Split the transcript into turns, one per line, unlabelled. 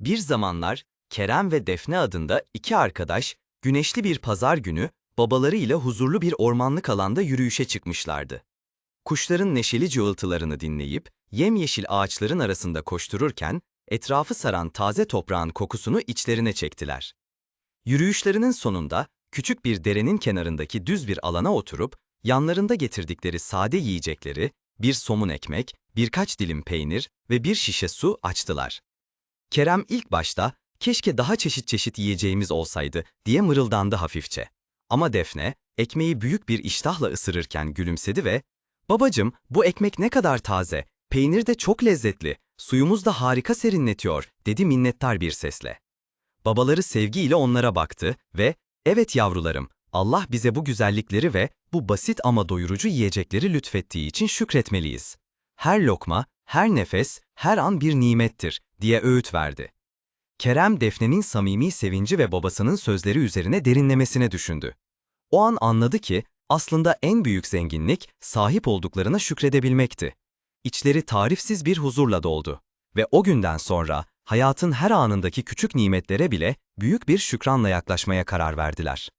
Bir zamanlar Kerem ve Defne adında iki arkadaş güneşli bir pazar günü babalarıyla huzurlu bir ormanlık alanda yürüyüşe çıkmışlardı. Kuşların neşeli cıvıltılarını dinleyip yemyeşil ağaçların arasında koştururken etrafı saran taze toprağın kokusunu içlerine çektiler. Yürüyüşlerinin sonunda küçük bir derenin kenarındaki düz bir alana oturup yanlarında getirdikleri sade yiyecekleri, bir somun ekmek, birkaç dilim peynir ve bir şişe su açtılar. Kerem ilk başta keşke daha çeşit çeşit yiyeceğimiz olsaydı diye mırıldandı hafifçe. Ama Defne ekmeği büyük bir iştahla ısırırken gülümsedi ve ''Babacım bu ekmek ne kadar taze, peynir de çok lezzetli, suyumuz da harika serinletiyor.'' dedi minnettar bir sesle. Babaları sevgiyle onlara baktı ve ''Evet yavrularım, Allah bize bu güzellikleri ve bu basit ama doyurucu yiyecekleri lütfettiği için şükretmeliyiz. Her lokma, her nefes, her an bir nimettir.'' diye öğüt verdi. Kerem Defne'nin samimi sevinci ve babasının sözleri üzerine derinlemesine düşündü. O an anladı ki aslında en büyük zenginlik sahip olduklarına şükredebilmekti. İçleri tarifsiz bir huzurla doldu ve o günden sonra hayatın her anındaki küçük nimetlere bile büyük bir şükranla yaklaşmaya karar verdiler.